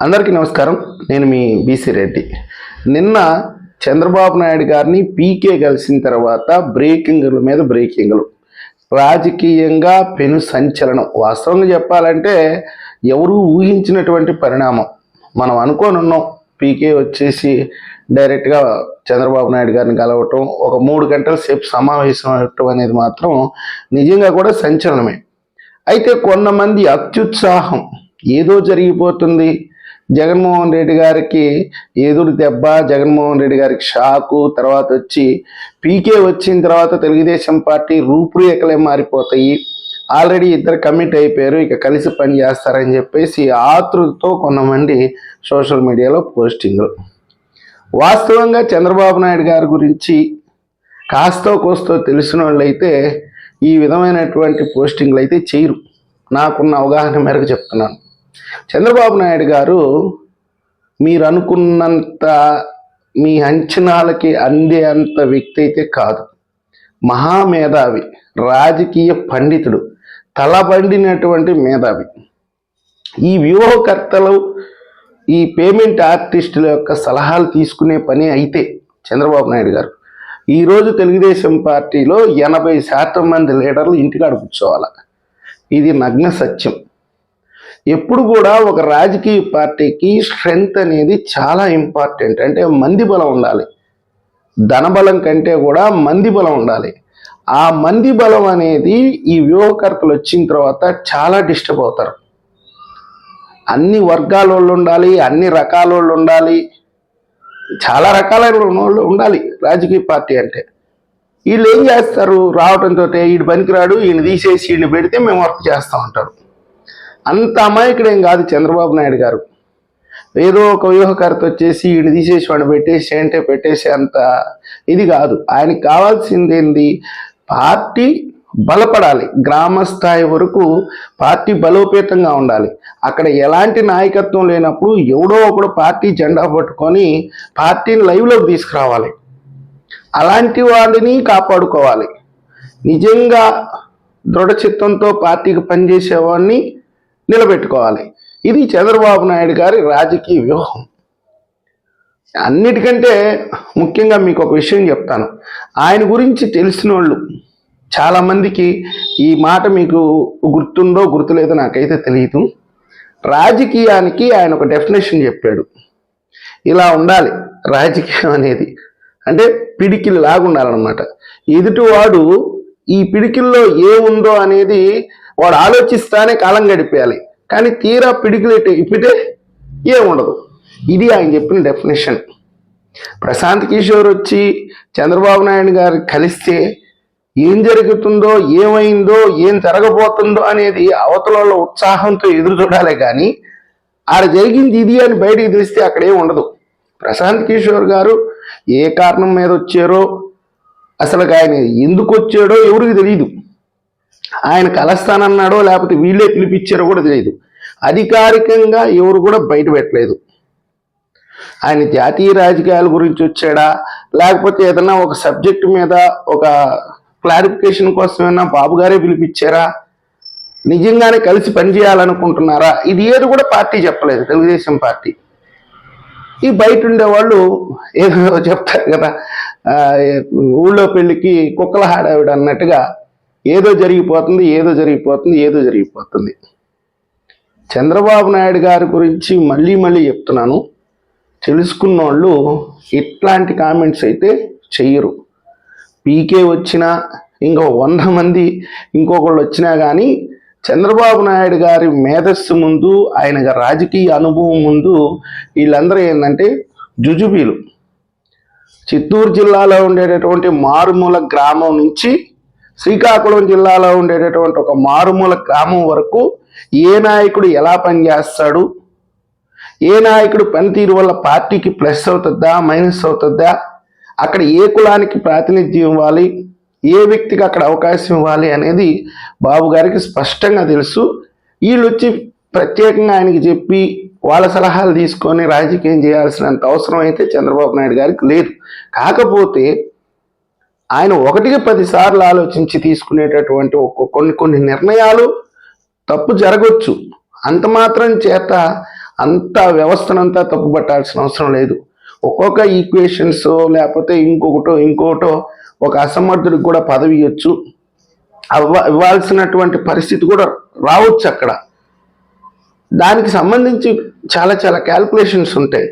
అందరికీ నమస్కారం. నేను మీ బీసీ రెడ్డి. నిన్న చంద్రబాబు నాయుడు గారిని పీకే కలిసిన తర్వాత బ్రేకింగ్ల మీద బ్రేకింగ్లు. రాజకీయంగా పెను సంచలనం. వాస్తవంగా చెప్పాలంటే ఎవరు ఊహించినటువంటి పరిణామం. మనం అనుకోనున్నాం ఉన్నాం పీకే వచ్చేసి డైరెక్ట్గా చంద్రబాబు నాయుడు గారిని కలవటం ఒక మూడు గంటల సేపు సమావేశం అవ్వటం అనేది మాత్రం నిజంగా కూడా సంచలనమే. అయితే కొంతమంది అత్యుత్సాహం. ఏదో జరిగిపోతుంది. జగన్మోహన్ రెడ్డి గారికి ఎదురు దెబ్బ జగన్మోహన్ రెడ్డి గారికి షాకు తర్వాత వచ్చి పీకే వచ్చిన తర్వాత తెలుగుదేశం పార్టీ రూపురేఖలే మారిపోతాయి. ఆల్రెడీ ఇద్దరు కమిట్ అయిపోయారు ఇక కలిసి పని చేస్తారని చెప్పేసి ఆతృతతో కొంతమంది సోషల్ మీడియాలో పోస్టింగ్లు. వాస్తవంగా చంద్రబాబు నాయుడు గారి గురించి కాస్తో కోస్తో తెలిసిన వాళ్ళైతే ఈ విధమైనటువంటి పోస్టింగ్లు అయితే చేయరు. నాకున్న అవగాహన మేరకు చెప్తున్నాను. చంద్రబాబు నాయుడు గారు మీరు అనుకున్నంత మీ అంచనాలకి అందే అంత వ్యక్తి అయితే కాదు. మహామేధావి రాజకీయ పండితుడు తలబండినటువంటి మేధావి. ఈ వ్యూహకర్తలు ఈ పేమెంట్ ఆర్టిస్టుల యొక్క సలహాలు తీసుకునే పని అయితే చంద్రబాబు నాయుడు గారు. ఈరోజు తెలుగుదేశం పార్టీలో ఎనభై శాతం మంది లీడర్లు ఇంటికాడ కూర్చోవాలి? ఇది నగ్న సత్యం. ఎప్పుడు కూడా ఒక రాజకీయ పార్టీకి స్ట్రెంగ్త్ అనేది చాలా ఇంపార్టెంట్. అంటే మంది బలం ఉండాలి. ధనబలం కంటే కూడా మంది బలం ఉండాలి. ఆ మంది బలం అనేది ఈ వ్యూహకర్తలు వచ్చిన తర్వాత చాలా డిస్టర్బ్ అవుతారు. అన్ని వర్గాల వాళ్ళు ఉండాలి అన్ని రకాల వాళ్ళు ఉండాలి. చాలా రకాలైన వాళ్ళు ఉండాలి రాజకీయ పార్టీ అంటే. వీళ్ళు ఏం చేస్తారు? రావడంతో ఈడు పనికిరాడు ఈయన తీసేసి ఈయన పెడితే మేము వర్క్ చేస్తూ ఉంటారు అంత అమాయకుడేం కాదు చంద్రబాబు నాయుడు గారు. ఏదో ఒక వ్యూహకర్త వచ్చేసి ఈయన తీసేసి వాడిని పెట్టేసి అంటే పెట్టేసి అంత ఇది కాదు. ఆయనకి కావాల్సింది ఏంది? పార్టీ బలపడాలి. గ్రామ స్థాయి వరకు పార్టీ బలోపేతంగా ఉండాలి. అక్కడ ఎలాంటి నాయకత్వం లేనప్పుడు ఎవడో ఒకడు పార్టీ జెండా పట్టుకొని పార్టీని లైవ్లోకి తీసుకురావాలి. అలాంటి వాళ్ళని కాపాడుకోవాలి. నిజంగా దృఢచిత్తంతో పార్టీకి పనిచేసేవాడిని నిలబెట్టుకోవాలి. ఇది చంద్రబాబు నాయుడు గారి రాజకీయ వ్యూహం. అన్నిటికంటే ముఖ్యంగా మీకు ఒక విషయం చెప్తాను. ఆయన గురించి తెలిసిన వాళ్ళు చాలామందికి ఈ మాట మీకు గుర్తుందో గుర్తులేదో నాకైతే తెలియదు రాజకీయానికి ఆయన ఒక డెఫినేషన్ చెప్పాడు. ఇలా ఉండాలి రాజకీయం అనేది. అంటే పిడికిలు లాగుండాలన్నమాట. ఎదుటివాడు ఈ పిడికిల్లో ఏముందో అనేది వాడు ఆలోచిస్తానే కాలం గడిపేయాలి. కానీ తీరా పిడికిలు ఇప్పితే ఏముండదు. ఇది ఆయన చెప్పిన డెఫినేషన్ ప్రశాంత్ కిషోర్ వచ్చి చంద్రబాబు నాయుడు గారు కలిస్తే ఏం జరుగుతుందో ఏమైందో ఏం జరగబోతుందో అనేది అవతల ఉత్సాహంతో ఎదురు చూడాలి కానీ ఆడ జరిగింది ఇది అని బయటికి తెలిస్తే అక్కడే ఉండదు. ప్రశాంత్ కిషోర్ గారు ఏ కారణం మీద వచ్చారో అసలు ఆయన ఎందుకు వచ్చాడో ఎవరికి తెలియదు ఆయన కలుస్తానన్నాడో లేకపోతే వీళ్ళే పిలిపించారో కూడా తెలియదు అధికారికంగా ఎవరు కూడా బయట పెట్టలేదు. ఆయన జాతీయ రాజకీయాల గురించి వచ్చాడా లేకపోతే ఏదైనా ఒక సబ్జెక్ట్ మీద ఒక క్లారిఫికేషన్ కోసం బాబు గారే పిలిపించారా? నిజంగానే కలిసి పనిచేయాలనుకుంటున్నారా ఇది ఏది కూడా పార్టీ చెప్పలేదు తెలుగుదేశం పార్టీ. ఈ బయట ఉండేవాళ్ళు ఏదో చెప్తారు కదా ఊళ్ళో పెళ్ళికి కుక్కల హాడావిడ అన్నట్టుగా ఏదో జరిగిపోతుంది ఏదో జరిగిపోతుంది ఏదో జరిగిపోతుంది. చంద్రబాబు నాయుడు గారి గురించి మళ్ళీ మళ్ళీ చెప్తున్నాను. తెలుసుకున్న వాళ్ళు ఇట్లాంటి కామెంట్స్ అయితే చెయ్యరు. పీకే వచ్చినా ఇంకో వంద మంది ఇంకొకళ్ళు వచ్చినా కానీ చంద్రబాబు నాయుడు గారి మేధస్సు ముందు ఆయన రాజకీయ అనుభవం ముందు వీళ్ళందరూ ఏంటంటే జుజుబీలు. చిత్తూరు జిల్లాలో ఉండేటటువంటి మారుమూల గ్రామం నుంచి శ్రీకాకుళం జిల్లాలో ఉండేటటువంటి ఒక మారుమూల గ్రామం వరకు ఏ నాయకుడు ఎలా పనిచేస్తాడు? ఏ నాయకుడు పనితీరు వల్ల పార్టీకి ప్లస్ అవుతుందా మైనస్ అవుతుందా? అక్కడ ఏ కులానికి ప్రాతినిధ్యం ఇవ్వాలి? ఏ వ్యక్తికి అక్కడ అవకాశం ఇవ్వాలి అనేది బాబు గారికి స్పష్టంగా తెలుసు. వీళ్ళు వచ్చి ప్రత్యేకంగా ఆయనకి చెప్పి వాళ్ళ సలహాలు తీసుకొని రాజకీయం చేయాల్సినంత అవసరం అయితే చంద్రబాబు నాయుడు గారికి లేదు. కాకపోతే ఆయన ఒకటికి పదిసార్లు ఆలోచించి తీసుకునేటటువంటి కొన్ని కొన్ని నిర్ణయాలు తప్పు జరగవచ్చు అంత మాత్రం చేత అంత వ్యవస్థనంతా తప్పుపట్టాల్సిన అవసరం లేదు. ఒక్కొక్క ఈక్వేషన్స్ లేకపోతే ఇంకొకటో ఇంకొకటో ఒక అసమర్థుడికి కూడా పదవి ఇవ్వచ్చు. అవ్వ ఇవ్వాల్సినటువంటి పరిస్థితి కూడా రావచ్చు అక్కడ. దానికి సంబంధించి చాలా చాలా క్యాల్కులేషన్స్ ఉంటాయి.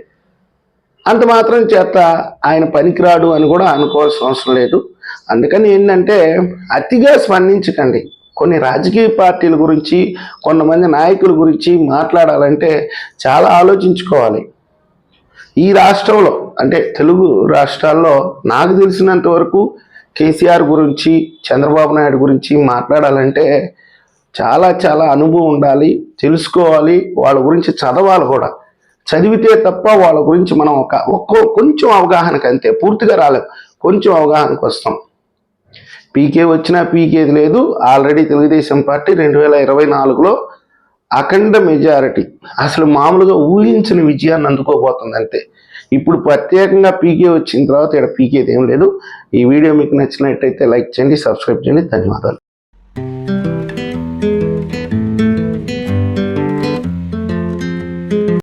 అంత మాత్రం చేత ఆయన పనికిరాడు అని కూడా అనుకోవాల్సిన అవసరం లేదు. అందుకని ఏంటంటే అతిగా స్పందించకండి. కొన్ని రాజకీయ పార్టీల గురించి కొంతమంది నాయకుల గురించి మాట్లాడాలంటే చాలా ఆలోచించుకోవాలి. ఈ రాష్ట్రంలో అంటే తెలుగు రాష్ట్రాల్లో నాకు తెలిసినంత వరకు కేసీఆర్ గురించి చంద్రబాబు నాయుడు గురించి మాట్లాడాలంటే చాలా చాలా అనుభవం ఉండాలి తెలుసుకోవాలి వాళ్ళ గురించి చదవాలి కూడా. చదివితే తప్ప వాళ్ళ గురించి మనం ఒక ఒక్కో కొంచెం అవగాహనకు అంతే పూర్తిగా రాలేము కొంచెం అవగాహనకు వస్తాం. పీకే వచ్చినా పీకేది లేదు. ఆల్రెడీ తెలుగుదేశం పార్టీ రెండు వేల ఇరవై నాలుగులో అఖండ మెజారిటీ అసలు మామూలుగా ఊహించిన విజయాన్ని అందుకోబోతుంది అంతే. ఇప్పుడు ప్రత్యేకంగా పీకే వచ్చిన తర్వాత ఇక్కడ పీకేది ఏం లేదు. ఈ వీడియో మీకు నచ్చినట్టయితే లైక్ చేయండి సబ్స్క్రైబ్ చేయండి. ధన్యవాదాలు.